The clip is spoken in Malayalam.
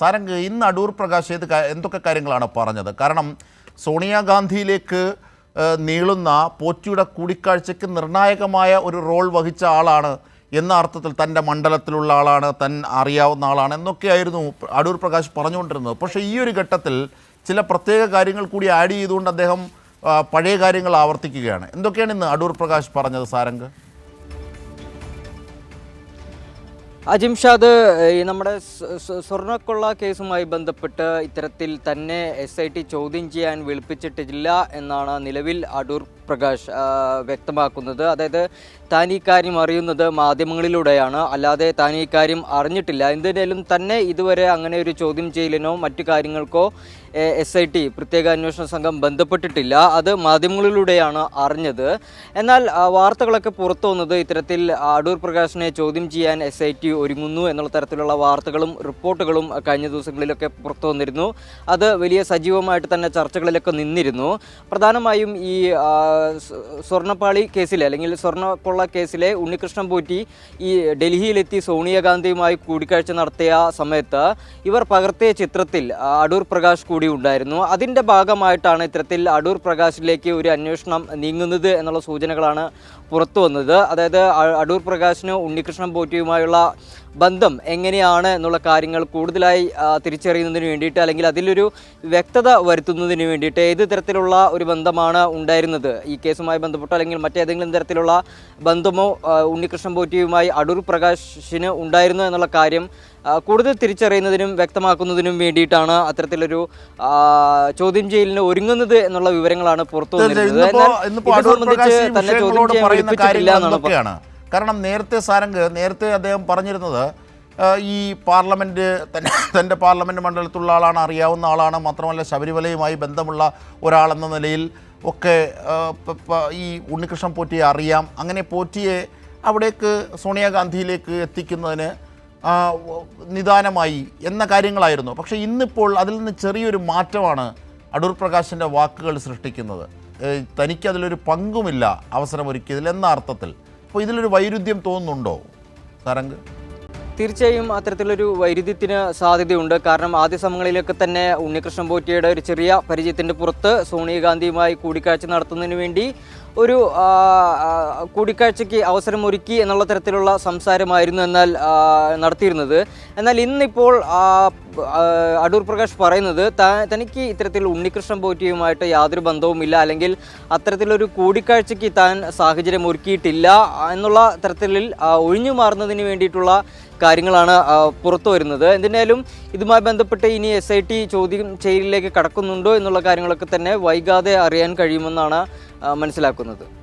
സാരംഗ് ഇന്ന് അടൂർ പ്രകാശ് ഏത് എന്തൊക്കെ കാര്യങ്ങളാണ് പറഞ്ഞത്? കാരണം സോണിയാഗാന്ധിയിലേക്ക് നീളുന്ന പോറ്റിയുടെ കൂടിക്കാഴ്ചയ്ക്ക് നിർണായകമായ ഒരു റോൾ വഹിച്ച ആളാണ് എന്ന അർത്ഥത്തിൽ തന്റെ മണ്ഡലത്തിലുള്ള ആളാണ് തൻ അറിയാവുന്ന ആളാണ് എന്നൊക്കെയായിരുന്നു അടൂർ പ്രകാശ് പറഞ്ഞുകൊണ്ടിരുന്നത്. പക്ഷേ ഈ ഒരു ഘട്ടത്തിൽ ചില പ്രത്യേക കാര്യങ്ങൾ കൂടി ആഡ് ചെയ്തുകൊണ്ട് അദ്ദേഹം പഴയ കാര്യങ്ങൾ ആവർത്തിക്കുകയാണ്. എന്തൊക്കെയാണ് ഇന്ന് അടൂർ പ്രകാശ് പറഞ്ഞത് സാരംഗ്? അജിംഷാദ് ഈ നമ്മുടെ സ്വ- സ്വ- സ്വർണക്കൊള്ള കേസുമായി ബന്ധപ്പെട്ട് ഇത്തരത്തിൽ തന്നെ എസ് ഐ ടി ചോദ്യം ചെയ്യാൻ വിളിപ്പിച്ചിട്ടില്ല എന്നാണ് നിലവിൽ അടൂർ പ്രകാശ് വ്യക്തമാക്കുന്നത്. അതായത് താൻ ഈ കാര്യം അറിയുന്നത് മാധ്യമങ്ങളിലൂടെയാണ്. അല്ലാതെ താൻ ഈ കാര്യം അറിഞ്ഞിട്ടില്ല. എന്തിനേലും തന്നെ ഇതുവരെ അങ്ങനെ ഒരു ചോദ്യം ചെയ്യലിനോ മറ്റു കാര്യങ്ങൾക്കോ എസ് ഐ ടി പ്രത്യേക അന്വേഷണ സംഘം ബന്ധപ്പെട്ടിട്ടില്ല. അത് മാധ്യമങ്ങളിലൂടെയാണ് അറിഞ്ഞത്. എന്നാൽ വാർത്തകളൊക്കെ പുറത്തു വന്നത് ഇത്തരത്തിൽ അടൂർ പ്രകാശിനെ ചോദ്യം ചെയ്യാൻ എസ് ഐ ടി ഒരുങ്ങുന്നു എന്നുള്ള തരത്തിലുള്ള വാർത്തകളും റിപ്പോർട്ടുകളും കഴിഞ്ഞ ദിവസങ്ങളിലൊക്കെ പുറത്തു വന്നിരുന്നു. അത് വലിയ സജീവമായിട്ട് തന്നെ ചർച്ചകളിലൊക്കെ നിന്നിരുന്നു. പ്രധാനമായും ഈ സ്വർണപ്പാളി കേസിലെ അല്ലെങ്കിൽ സ്വർണക്കൊള്ള കേസിലെ ഉണ്ണികൃഷ്ണൻ പോറ്റി ഈ ഡൽഹിയിലെത്തി സോണിയാഗാന്ധിയുമായി കൂടിക്കാഴ്ച നടത്തിയ സമയത്ത് ഇവർ പകർത്തിയ ചിത്രത്തിൽ അടൂർ പ്രകാശ് കൂടി ഉണ്ടായിരുന്നു. അതിന്റെ ഭാഗമായിട്ടാണ് ഇത്തരത്തിൽ അടൂർ പ്രകാശിലേക്ക് ഒരു അന്വേഷണം നീങ്ങുന്നത് എന്നുള്ള സൂചനകളാണ് പുറത്തു വന്നത്. അതായത് അടൂർ പ്രകാശിന് ഉണ്ണികൃഷ്ണൻ പോറ്റിയുമായുള്ള ബന്ധം എങ്ങനെയാണ് എന്നുള്ള കാര്യങ്ങൾ കൂടുതലായി തിരിച്ചറിയുന്നതിന് വേണ്ടിയിട്ട് അല്ലെങ്കിൽ അതിലൊരു വ്യക്തത വരുത്തുന്നതിന് വേണ്ടിയിട്ട് ഏത് തരത്തിലുള്ള ഒരു ബന്ധമാണ് ഉണ്ടായിരുന്നത്? ഈ കേസുമായി ബന്ധപ്പെട്ടോ അല്ലെങ്കിൽ മറ്റേതെങ്കിലും തരത്തിലുള്ള ബന്ധമോ ഉണ്ണികൃഷ്ണൻ പോറ്റിയുമായി അടൂർ പ്രകാശിന് ഉണ്ടായിരുന്നു എന്നുള്ള കാര്യം കൂടുതൽ തിരിച്ചറിയുന്നതിനും വ്യക്തമാക്കുന്നതിനും വേണ്ടിയിട്ടാണ് അത്തരത്തിലൊരു ചോദ്യം ചെയ്യലിന് ഒരുങ്ങുന്നത് എന്നുള്ള വിവരങ്ങളാണ് പുറത്തു വന്നിരുന്നത്. സംബന്ധിച്ച് തന്നെ ചോദ്യം ചെയ്യാൻ വിളിപ്പിച്ചിട്ടില്ല എന്നാണ് കാരണം നേരത്തെ സാരംഗ് നേരത്തെ അദ്ദേഹം പറഞ്ഞിരുന്നത് ഈ പാർലമെന്റ് തന്നെ തന്റെ പാർലമെന്റ് മണ്ഡലത്തിലുള്ള ആളാണ് അറിയാവുന്ന ആളാണ് മാത്രമല്ല ശബരിമലയുമായി ബന്ധമുള്ള ഒരാളെന്ന നിലയിൽ ഒക്കെ ഈ ഉണ്ണികൃഷ്ണൻ പോറ്റിയെ അറിയാം. അങ്ങനെ പോറ്റിയെ അവിടേക്ക് സോണിയാഗാന്ധിയിലേക്ക് എത്തിക്കുന്നതിന് നിദാനമായി എന്ന കാര്യങ്ങളായിരുന്നു. പക്ഷേ ഇന്നിപ്പോൾ അതിൽ നിന്ന് ചെറിയൊരു മാറ്റമാണ് അടൂർ പ്രകാശിന്റെ വാക്കുകൾ സൃഷ്ടിക്കുന്നത്. തനിക്കതിലൊരു പങ്കുമില്ല അവസരമൊരുക്കിയതിൽ എന്ന അർത്ഥത്തിൽ. അപ്പോൾ ഇതിലൊരു വൈരുദ്ധ്യം തോന്നുന്നുണ്ടോ? സാരംഗ്? തീർച്ചയായും അത്തരത്തിലൊരു വൈരുദ്ധ്യത്തിന് സാധ്യതയുണ്ട്. കാരണം ആദ്യ സമയങ്ങളിലൊക്കെ തന്നെ ഉണ്ണികൃഷ്ണൻ പോറ്റിയുടെ ഒരു ചെറിയ പരിചയത്തിന്റെ പുറത്ത് സോണിയാഗാന്ധിയുമായി കൂടിക്കാഴ്ച നടത്തുന്നതിന് വേണ്ടി ഒരു കൂടിക്കാഴ്ചയ്ക്ക് അവസരമൊരുക്കി എന്നുള്ള തരത്തിലുള്ള സംസാരമായിരുന്നു എന്നാൽ നടത്തിയിരുന്നത്. എന്നാൽ ഇന്നിപ്പോൾ അടൂർ പ്രകാശ് പറയുന്നത് തനിക്ക് ഇത്തരത്തിൽ ഉണ്ണികൃഷ്ണൻ പോറ്റിയുമായിട്ട് യാതൊരു ബന്ധവുമില്ല അല്ലെങ്കിൽ അത്തരത്തിലൊരു കൂടിക്കാഴ്ചയ്ക്ക് താൻ സാഹചര്യം ഒരുക്കിയിട്ടില്ല എന്നുള്ള തരത്തിൽ ഒഴിഞ്ഞു മാറുന്നതിന് വേണ്ടിയിട്ടുള്ള കാര്യങ്ങളാണ് പുറത്തു വരുന്നത്. എന്തിനായാലും ഇതുമായി ബന്ധപ്പെട്ട് ഇനി എസ് ഐ ടി ചോദ്യം ചെയ്യലിലേക്ക് കടക്കുന്നുണ്ടോ എന്നുള്ള കാര്യങ്ങളൊക്കെ തന്നെ വൈകാതെ അറിയാൻ കഴിയുമെന്നാണ് മനസ്സിലാക്കുന്നത്.